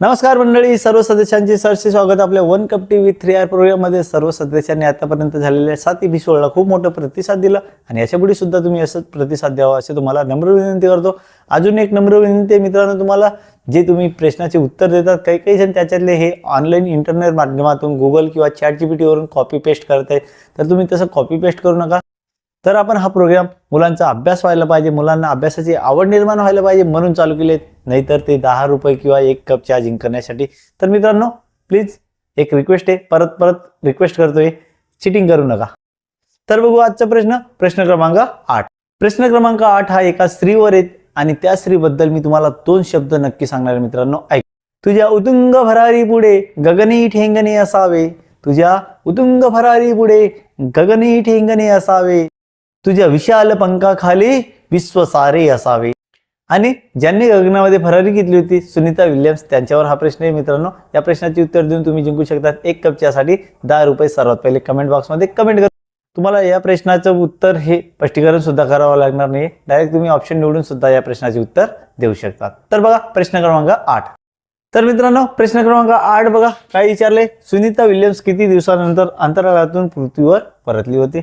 नमस्कार मंडळी सर्व सदस्यांचे सरसे स्वागत. आपल्या one cup T V three R प्रोग्राममध्ये सर्व सदस्यांनी आतापर्यंत झालेल्या सात एपिसोडला खूप मोठा प्रतिसाद दिला आणि याच्यापुढे सुद्धा तुम्ही असंच प्रतिसाद द्यावा असे तुम्हाला नम्र विनंती करतो. अजून एक नम्र विनंती आहे मित्रांनो तुम्हाला जे तुम्ही प्रश्नाचे उत्तर देतात काही काही जण त्याच्यातले हे ऑनलाईन इंटरनेट माध्यमातून गुगल किंवा चॅट जीपीटीवरून कॉपी पेस्ट करत आहे तर तुम्ही तसं कॉपी पेस्ट करू नका. तर आपण हा प्रोग्राम मुलांचा अभ्यास व्हायला पाहिजे मुलांना अभ्यासाची आवड निर्माण व्हायला पाहिजे म्हणून चालू केले नाहीतर ते दहा रुपये किंवा एक कप चहा जिंकण्यासाठी तर मित्रांनो प्लीज एक रिक्वेस्ट आहे. परत परत रिक्वेस्ट करतोय. चिटिंग करू नका. तर बघू आजचा प्रश्न. प्रश्न क्रमांक आठ. प्रश्न क्रमांक आठ हा एका स्त्रीवर येत आणि त्या स्त्रीबद्दल मी तुम्हाला दोन शब्द नक्की सांगणार मित्रांनो. ऐक. तुझ्या उतुंग भरारी पुढे गगनी ठेंगणे असावे. तुझ्या उतुंग भरारी पुढे गगनी ठेंगणे असावे. तुझ्या विशाल पंखाखाली विश्व सारे असावे. आणि ज्यांनी गगनामध्ये फरारी घेतली होती सुनीता विल्यम्स त्यांच्यावर हा प्रश्न आहे मित्रांनो. या प्रश्नाचे उत्तर देऊन तुम्ही जिंकू शकतात. एक कप चहासाठी दहा रुपये सर्वात पहिले कमेंट बॉक्समध्ये कमेंट करा. तुम्हाला या प्रश्नाचं उत्तर हे स्पष्टीकरण सुद्धा करावं लागणार नाही. डायरेक्ट तुम्ही ऑप्शन निवडून सुद्धा या प्रश्नाचे उत्तर देऊ शकतात तर बघा प्रश्न क्रमांक आठ. तर मित्रांनो प्रश्न क्रमांक आठ बघा. काय विचारले? सुनीता विल्यम्स किती दिवसानंतर अंतराळातून पृथ्वीवर परतली होती?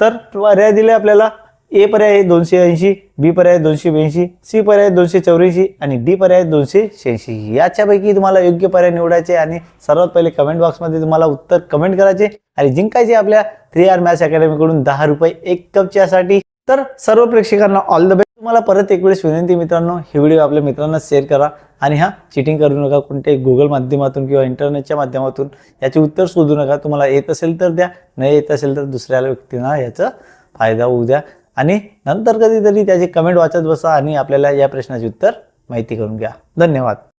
तर पर्याय दिले आपल्याला ए पर्याय दोनशे ऐंशी बी पर्याय दोनशे ब्याऐंशी सी पर्याय दोनशे चौऱ्याऐंशी आणि डी पर्याय दोनशे शहाऐंशी. याच्यापैकी तुम्हाला योग्य पर्याय निवडायचे आणि सर्वात पहिले कमेंट बॉक्समध्ये तुम्हाला उत्तर कमेंट करायचे आणि जिंकायचे आपल्या थ्री आर मॅथ्स अकॅडमीकडून दहा रुपये एक कपच्यासाठी तर सर्व प्रेक्षकांना ऑल द बेस्ट तुम्हाला परत एक वेळेस विनंती मित्रांनो हे व्हिडिओ आपल्या मित्रांना शेअर करा आणि हा चिटिंग करू नका कोणत्याही गुगल माध्यमातून किंवा इंटरनेटच्या माध्यमातून. याचे उत्तर शोधू नका. तुम्हाला येत असेल तर द्या नाही येत असेल तर दुसऱ्या व्यक्तींना याचा फायदा होऊ द्या. आणि नंतर कधीतरी त्याचे कमेंट वाचत बसा आणि आपल्याला या प्रश्नाचे उत्तर माहिती करून घ्या. धन्यवाद.